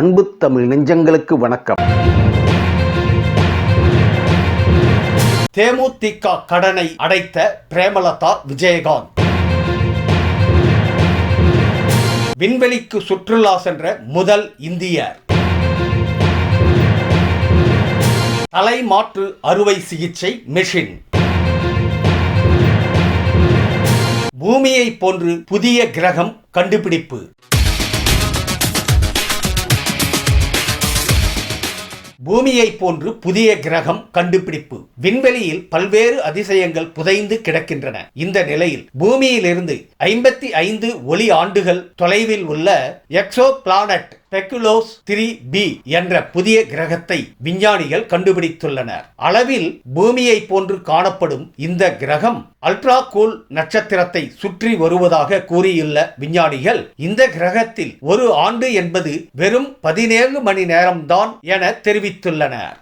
அன்பு தமிழ் நெஞ்சங்களுக்கு வணக்கம். தேமுதிக கடனை அடைத்த பிரேமலதா விஜயகாந்த். விண்வெளிக்கு சுற்றுலா சென்ற முதல் இந்தியர். தலைமாற்று அறுவை சிகிச்சை மெஷின் பூமியை போன்று புதிய கிரகம் கண்டுபிடிப்பு. பூமியை போன்று புதிய கிரகம் கண்டுபிடிப்பு. விண்வெளியில் பல்வேறு அதிசயங்கள் புதைந்து கிடக்கின்றன. இந்த நிலையில் பூமியிலிருந்து ஐம்பத்தி ஐந்து ஒளி ஆண்டுகள் தொலைவில் உள்ள எக்ஸோ பிளானட் பெக்குலோஸ் த்ரீ பி என்ற புதிய கிரகத்தை விஞ்ஞானிகள் கண்டுபிடித்துள்ளனர். அளவில் பூமியை போன்று காணப்படும் இந்த கிரகம் அல்ட்ரா கூல் நட்சத்திரத்தை சுற்றி வருவதாக கூறியுள்ள விஞ்ஞானிகள் இந்த கிரகத்தில் ஒரு ஆண்டு என்பது வெறும் பதினேழு மணி நேரம்தான் என தெரிவித்துள்ளனர்.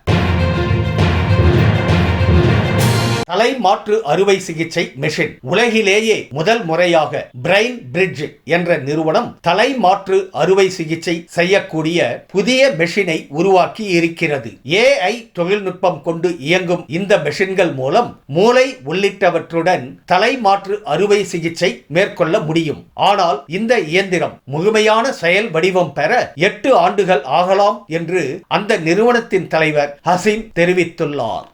தலை மாற்று அறுவை சிகிச்சை மெஷின் உலகிலேயே முதல் முறையாக பிரைன் பிரிட்ஜ் என்ற நிறுவனம் தலை மாற்று அறுவை சிகிச்சை செய்யக்கூடிய புதிய மெஷினை உருவாக்கி இருக்கிறது. ஏஐ தொழில்நுட்பம் கொண்டு இயங்கும் இந்த மெஷின்கள் மூலம் மூளை உள்ளிட்டவற்றுடன் தலை மாற்று அறுவை சிகிச்சை மேற்கொள்ள முடியும். ஆனால் இந்த இயந்திரம் முழுமையான செயல் வடிவம் பெற எட்டு ஆண்டுகள் ஆகலாம் என்று அந்த நிறுவனத்தின் தலைவர் ஹசின் தெரிவித்துள்ளார்.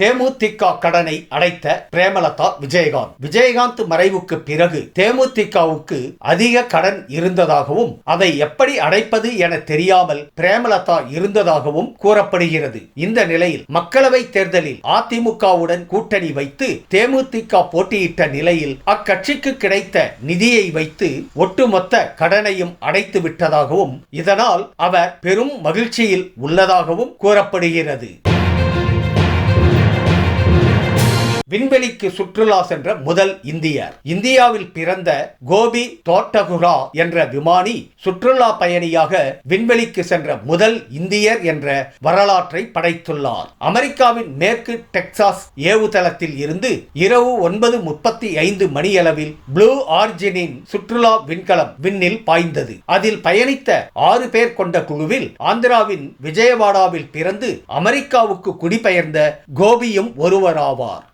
தேமுதிக கடனை அடைத்த பிரேமலதா விஜயகாந்த். விஜயகாந்த் மறைவுக்கு பிறகு தேமுதிகவுக்கு அதிக கடன் இருந்ததாகவும் அதை எப்படி அடைப்பது என தெரியாமல் பிரேமலதா இருந்ததாகவும் கூறப்படுகிறது. இந்த நிலையில் மக்களவை தேர்தலில் அதிமுகவுடன் கூட்டணி வைத்து தேமுதிக போட்டியிட்ட நிலையில் அக்கட்சிக்கு கிடைத்த நிதியை வைத்து ஒட்டுமொத்த கடனையும் அடைத்து விட்டதாகவும் இதனால் அவர் பெரும் மகிழ்ச்சியில் உள்ளதாகவும் கூறப்படுகிறது. விண்வெளிக்கு சுற்றுலா சென்ற முதல் இந்தியர். இந்தியாவில் பிறந்த கோபி தோட்டகுரா என்ற விமானி சுற்றுலா பயணியாக விண்வெளிக்கு சென்ற முதல் இந்தியர் என்ற வரலாற்றை படைத்துள்ளார். அமெரிக்காவின் மேற்கு டெக்சாஸ் ஏவுதளத்தில் இருந்து இரவு ஒன்பது முப்பத்தி ஐந்து மணியளவில் ப்ளூ ஆர்ஜினின் சுற்றுலா விண்கலம் விண்ணில் பாய்ந்தது. அதில் பயணித்த ஆறு பேர் கொண்ட குழுவில் ஆந்திராவின் விஜயவாடாவில் பிறந்து அமெரிக்காவுக்கு குடிபெயர்ந்த கோபியும் ஒருவராவார்.